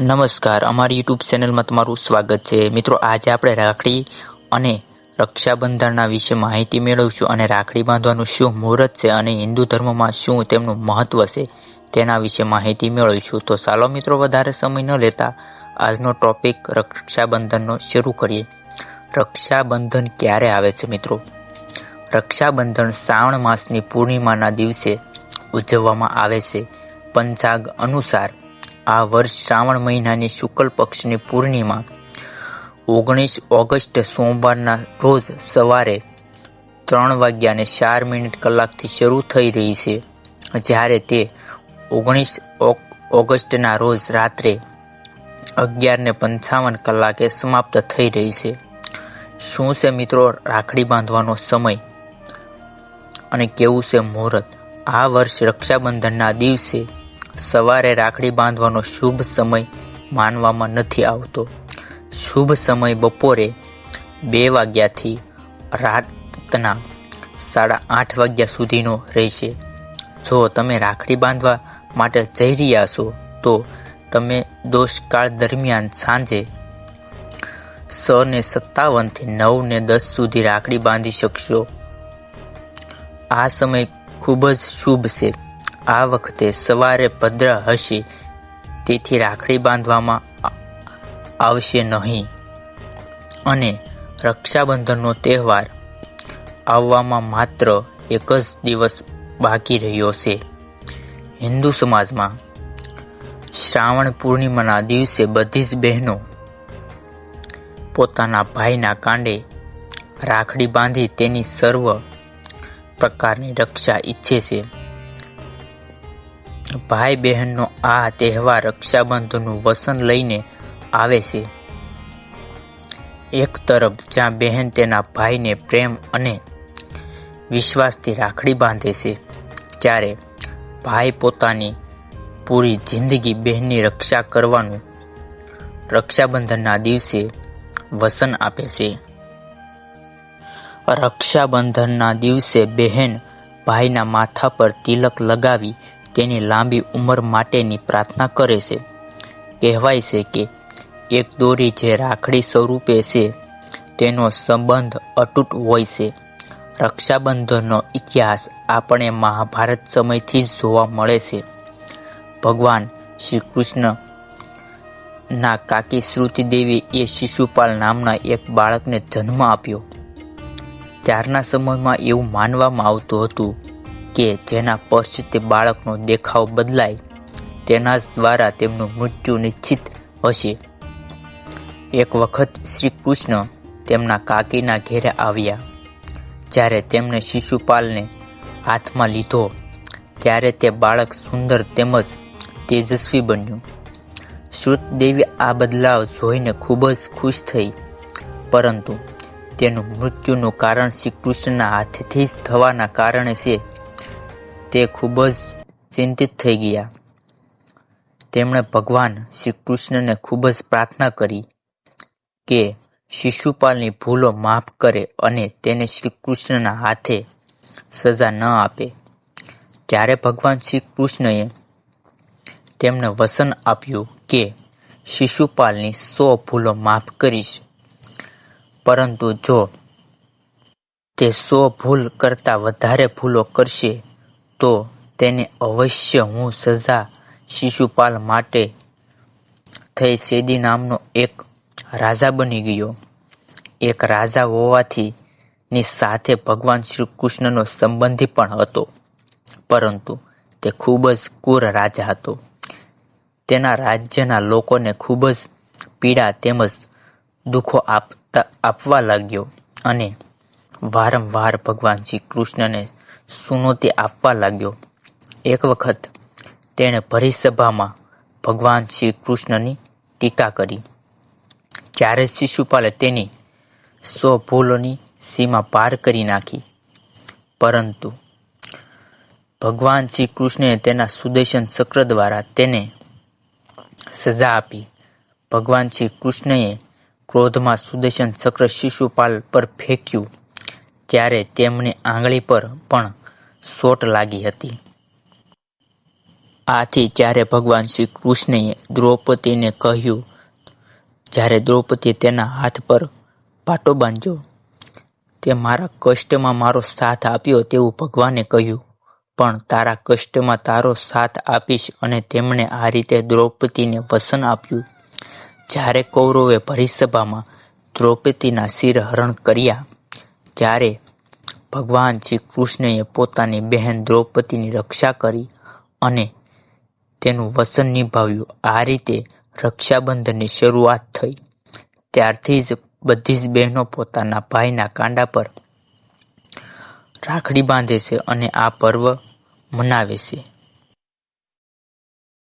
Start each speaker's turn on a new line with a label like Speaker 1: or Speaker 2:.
Speaker 1: નમસ્કાર. અમારી યુટ્યુબ ચેનલમાં તમારું સ્વાગત છે. મિત્રો, આજે આપણે રાખડી અને રક્ષાબંધનના વિશે માહિતી મેળવીશું અને રાખડી બાંધવાનું શું મુહૂર્ત છે અને હિન્દુ ધર્મમાં શું તેમનું મહત્વ છે તેના વિશે માહિતી મેળવીશું. તો ચાલો મિત્રો, વધારે સમય ન લેતા આજનો ટોપિક રક્ષાબંધનનો શરૂ કરીએ. રક્ષાબંધન ક્યારે આવે છે મિત્રો? રક્ષાબંધન શ્રાવણ માસની પૂર્ણિમાના દિવસે ઉજવવામાં આવે છે. પંચાગ અનુસાર આ વર્ષ શ્રાવણ મહિનાની શુક્લ પક્ષની પૂર્ણિમા, ઓગણીસ ઓગસ્ટ સોમવારના રોજ સવારે ત્રણ વાગ્યાને ચાર મિનિટ કલાકથી શરૂ થઈ રહી છે. જ્યારે તે ઓગણીસ ઓગસ્ટના રોજ રાત્રે અગિયારને પંચાવન કલાકે સમાપ્ત થઈ રહી છે. શું છે મિત્રો રાખડી બાંધવાનો સમય? અને કેવું છે મુહૂર્ત? આ વર્ષ રક્ષાબંધનના દિવસે સવારે રાખડી બાંધવાનો શુભ સમય માનવામાં નથી આવતો. શુભ સમય બપોરે બે વાગ્યાથી રાતના સાડા આઠ વાગ્યા સુધીનો રહેશે. જો તમે રાખડી બાંધવા માટે જઈ રહ્યા છો, તો તમે દોષકાળ દરમિયાન સાંજે સ ને સત્તાવનથી નવ ને દસ સુધી રાખડી બાંધી શકશો. આ સમય ખૂબ જ શુભ છે. આ વખતે સવારે ભદ્ર હશે તેથી રાખડી બાંધવામાં આવશે નહીં. અને રક્ષાબંધનનો તહેવાર આવવામાં માત્ર એક જ દિવસ બાકી રહ્યો છે. હિન્દુ સમાજમાં શ્રાવણ પૂર્ણિમાના દિવસે બધી જ બહેનો પોતાના ભાઈના કાંડે રાખડી બાંધી તેની સર્વ પ્રકારની રક્ષા ઈચ્છે છે. ભાઈ બહેનનો આ તહેવાર રક્ષાબંધનનું વસન લઈને આવે છે. એક તરફ જ્યાં બહેન તેના ભાઈને પ્રેમ અને વિશ્વાસથી રાખડી બાંધે છે, ત્યારે ભાઈ પોતાની પૂરી જિંદગી બહેનની રક્ષા કરવાનું રક્ષાબંધનના દિવસે વસન આપે છે. રક્ષાબંધનના દિવસે બહેન ભાઈના માથા પર તિલક લગાવી તેની લાંબી ઉંમર માટેની પ્રાર્થના કરે છે. કહેવાય છે કે એક દોરી જે રાખડી સ્વરૂપે છે, તેનો સંબંધ અતૂટ હોય છે. રક્ષાબંધનનો ઇતિહાસ આપણે મહાભારત સમયથી જ જોવા મળે છે. ભગવાન શ્રી કૃષ્ણ ના કાકી શ્રુતિ દેવી એ શિશુપાલ નામના એક બાળકને જન્મ આપ્યો. ત્યારના સમયમાં એવું માનવામાં આવતું હતું કે જેના પશ્ચ તે બાળકનો દેખાવ બદલાય, તેના જ દ્વારા તેમનું મૃત્યુ નિશ્ચિત હશે. એક વખત શ્રી કૃષ્ણ તેમના કાકીના ઘેરે આવ્યા. જ્યારે તેમણે શિશુપાલને હાથમાં લીધો, ત્યારે તે બાળક સુંદર તેમજ તેજસ્વી બન્યું. શ્રુતદેવી આ બદલાવ જોઈને ખૂબ જ ખુશ થઈ. પરંતુ તેનું મૃત્યુનું કારણ શ્રી કૃષ્ણના હાથેથી જ થવાના કારણે છે. તે ખૂબ જ ચિંતિત થઈ ગયા. તેમણે ભગવાન શ્રી કૃષ્ણને ખૂબ જ પ્રાર્થના કરી કે શિશુપાલની ભૂલો માફ કરે અને તેને શ્રી કૃષ્ણના હાથે સજા ન આપે. ત્યારે ભગવાન શ્રી કૃષ્ણએ તેમને વસન આપ્યું કે શિશુપાલની સો ભૂલો માફ કરીશ. પરંતુ જો તે સો ભૂલ કરતા વધારે ભૂલો કરશે તો તેને અવશ્ય હું સજા શિશુપાલ માટે થઈ સેદી નામનો એક રાજા બની ગયો. એક રાજા હોવાથી ની સાથે ભગવાન શ્રી કૃષ્ણનો સંબંધી પણ હતો. પરંતુ તે ખૂબ જ ક્રૂર રાજા હતો. તેના રાજ્યના લોકોને ખૂબ જ પીડા તેમજ દુઃખો આપતા આપવા લાગ્યો અને વારંવાર ભગવાન શ્રી કૃષ્ણને સુનોતી આપવા લાગ્યો. એક વખત તેણે ભરી સભામાં ભગવાન શ્રી કૃષ્ણની ટીકા કરી. ત્યારે શિશુપાલે તેની સો ભૂલોની સીમા પાર કરી નાખી. પરંતુ ભગવાન શ્રી કૃષ્ણએ તેના સુદર્શન ચક્ર દ્વારા તેને સજા આપી. ભગવાન શ્રી કૃષ્ણએ ક્રોધમાં સુદર્શન ચક્ર શિશુપાલ પર ફેંક્યું. ત્યારે તેમની આંગળી પર પણ સોટ લાગી હતી. આથી જ્યારે ભગવાન શ્રી કૃષ્ણએ દ્રૌપદીને કહ્યું, જ્યારે દ્રૌપદીએ તેના હાથ પર પાટો બાંધ્યો, તે મારા કષ્ટમાં મારો સાથ આપ્યો તેવું ભગવાને કહ્યું. પણ તારા કષ્ટમાં તારો સાથ આપીશ અને તેમણે આ રીતે દ્રૌપદીને વસન આપ્યું. જ્યારે કૌરવે ભરી સભામાં દ્રૌપદીના શિર હરણ કર્યા જ્યારે ભગવાન શ્રી કૃષ્ણએ પોતાની બહેન દ્રૌપદીની રક્ષા કરી અને તેનું વસન નિભાવ્યું. આ રીતે રક્ષાબંધનની શરૂઆત થઈ. ત્યારથી જ બધી જ બહેનો પોતાના ભાઈના કાંડા પર રાખડી બાંધે છે અને આ પર્વ મનાવે છે.